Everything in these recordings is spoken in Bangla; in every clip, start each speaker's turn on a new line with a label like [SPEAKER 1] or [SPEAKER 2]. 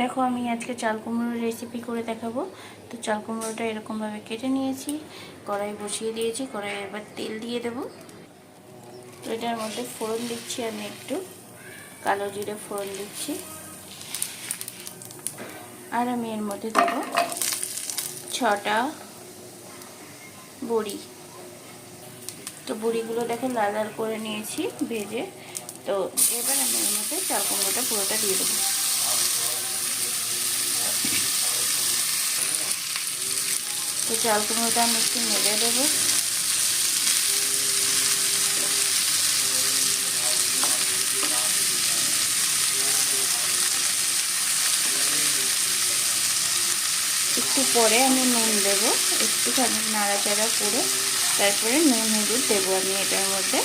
[SPEAKER 1] দেখো, আমি আজকে চাল কুমড়োর রেসিপি করে দেখাবো। তো চাল কুমড়োটা এরকমভাবে কেটে নিয়েছি কড়াই বসিয়ে দিয়েছি কড়াই এবার তেল দিয়ে দেবো। তো এটার মধ্যে ফোড়ন দিচ্ছি আমি একটু, কালো জিরে ফোড়ন দিচ্ছি। আর আমি এর মধ্যে দেবো ছটা বড়ি। তো বড়িগুলো দেখো, লাল লাল করে নিয়েছি ভেজে। তো এবার আমি এর মধ্যে চাল কুমড়োটা পুরোটা দিয়ে দেবো। তো চাল কুমড়োটা আমি একটু নেড়ে দেবো। একটু পরে আমি নুন দেবো, একটুখানি নাড়াচাড়া করে, তারপরে নুন, হলুদ দেবো আমি এটার মধ্যে।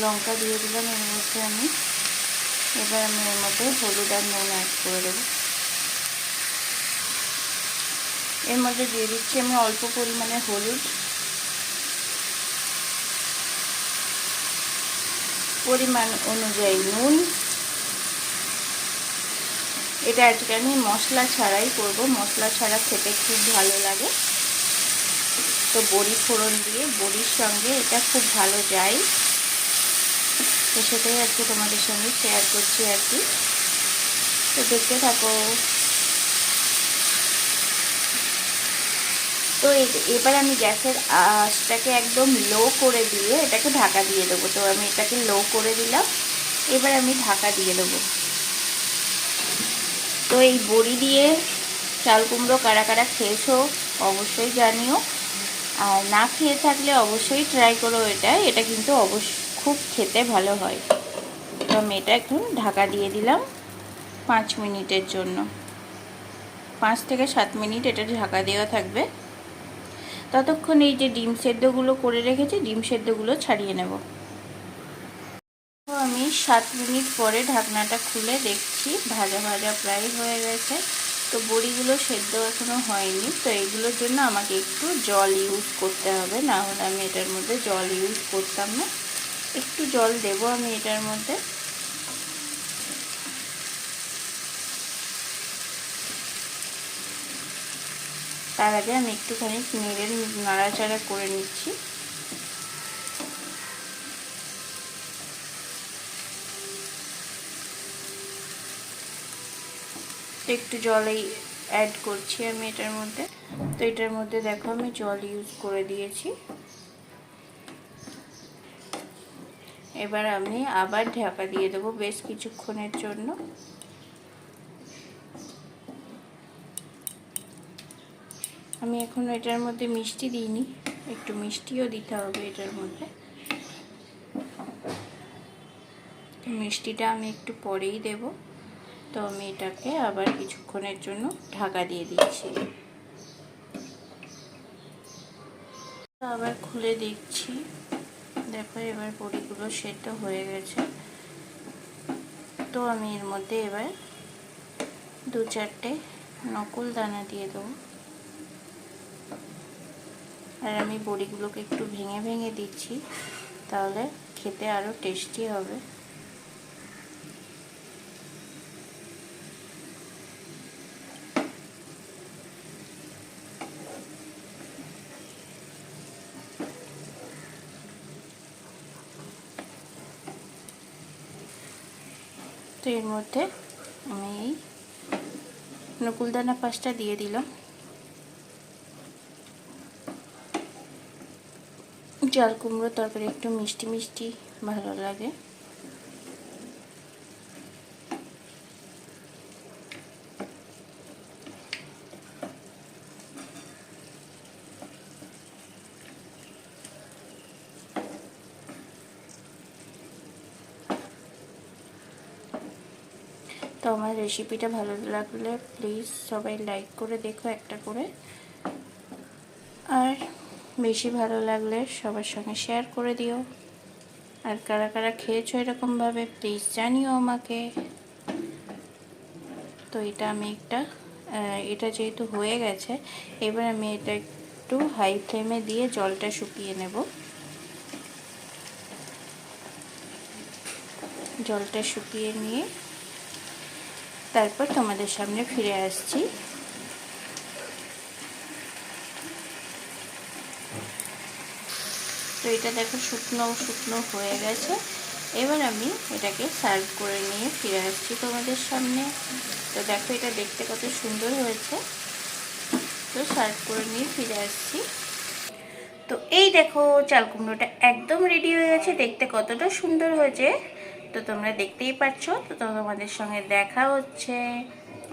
[SPEAKER 1] লঙ্কা দিয়ে দিলাম, এর মধ্যে আমি। এবার আমি এর মধ্যে হলুদ আর নুন অ্যাড করে দেবো। এর মধ্যে দিয়ে দিচ্ছি আমি অল্প পরিমাণে হলুদ। পরিমাণ অনুযায়ী নুন। এটা আজকে আমি মশলা ছাড়াই করব। মশলা ছাড়া খেতে খুব ভালো লাগে। তো বড়ি ফোড়ন দিয়ে, বড়ির সঙ্গে এটা খুব ভালো যায়। তো সেটাই আজকে তোমাদের সঙ্গে শেয়ার করছি আর কি। তো দেখতে থাকো। তো এবার আমি গ্যাসের আঁচটাকে একদম লো করে দিয়ে এটাকে ঢাকা দিয়ে দেবো। তো আমি এটাকে লো করে দিলাম। এবার আমি ঢাকা দিয়ে দেবো। তো এই বড়ি দিয়ে চাল কুমড়ো কারা কারা খেয়েছো অবশ্যই জানিও। আর না খেয়ে থাকলে অবশ্যই ট্রাই করো এটা। এটা কিন্তু অবশ্য খুব খেতে ভালো হয়। তো আমি এটা এখন ঢাকা দিয়ে দিলাম পাঁচ মিনিটের জন্য। পাঁচ থেকে সাত মিনিট এটা ঢাকা দেওয়া থাকবে। ততক্ষণ এই যে ডিম সেদ্ধগুলো করে রেখেছি, ডিম সেদ্ধগুলো ছাড়িয়ে নেব। আমি সাত মিনিট পরে ঢাকনাটা খুলে দেখছি, ভাজা ভাজা প্রায় হয়ে গেছে। তো বড়িগুলো সেদ্ধ এখনও হয়নি, তো এগুলোর জন্য আমাকে একটু জল ইউজ করতে হবে। না হলে আমি এটার মধ্যে জল ইউজ করতাম না। একটু জল দেব আমি এটার মধ্যে। তার আগে আমি একটুখানি নেড়ে নাড়াচাড়া করে নিচ্ছি। একটু জলেই অ্যাড করছি আমি এটার মধ্যে। তো এটার মধ্যে দেখো আমি জল ইউজ করে দিয়েছি। এবার আমি আবার ঢাকা দিয়ে দেবো বেশ কিছুক্ষণের জন্য। আমি এখন এটার মধ্যে মিষ্টি দিইনি, একটু মিষ্টিও দিতে হবে এটার মধ্যে। মিষ্টিটা আমি একটু পরেই দেব। তো আমি এটাকে আবার কিছুক্ষণের জন্য ঢাকা দিয়ে দিচ্ছি। আবার খুলে দেখছি। দেখো, এবার বড়িগুলো সেদ্ধ হয়ে গেছে। তো আমি এর মধ্যে এবার দু চারটে নকুল দানা দিয়ে দেবো। আর আমি বড়িগুলোকে একটু ভেঙে ভেঙে দিচ্ছি, তাহলে খেতে আরও টেস্টি হবে। তো এর মধ্যে আমি এই নকুলদানা পাঁচটা দিয়ে দিলাম। চাল কুমড়ো তরকারি একটু মিষ্টি মিষ্টি ভালো লাগে। তো আমার রেসিপিটা ভালো লাগলে প্লিজ সবাই লাইক করে দেখো একটা করে। আর বেশি ভালো লাগলে সবার সঙ্গে শেয়ার করে দিও। আর কারা কারা খেয়েছো এরকমভাবে প্লিজ জানিও আমাকে। তো এটা আমি একটা এটা যেহেতু হয়ে গেছে, এবার আমি এটা একটু হাই ফ্লেমে দিয়ে জলটা শুকিয়ে নেব। জলটা শুকিয়ে নিয়ে তারপর তোমাদের সামনে ফিরে আসছি। তো এটা দেখো শুকনো শুকনো হয়ে গেছে। এবার আমি এটাকে সার্ভ করে নিয়ে ফিরে আসছি তোমাদের সামনে। তো দেখো এটা দেখতে কত সুন্দর হয়েছে। তো সার্ভ করে নিয়ে ফিরে আসছি। তো এই দেখো চাল কুমড়োটা একদম রেডি হয়ে গেছে। দেখতে কতটা সুন্দর হয়েছে। তো তোমরা দেখতেই পাচ্ছ তো তোমাদের সঙ্গে দেখা হচ্ছে।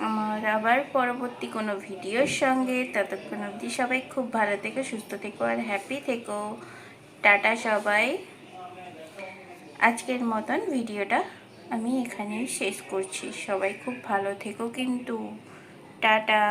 [SPEAKER 1] আমার আবার পরবর্তী কোনো ভিডিওর সঙ্গে। ততক্ষণ অবধি সবাই খুব ভালো থেকো, সুস্থ থেকো আর হ্যাপি থেকো। টাটা সবাই। আজকের মতন ভিডিওটা আমি এখানেই শেষ করছি। সবাই খুব ভালো থেকো কিন্তু। টাটা।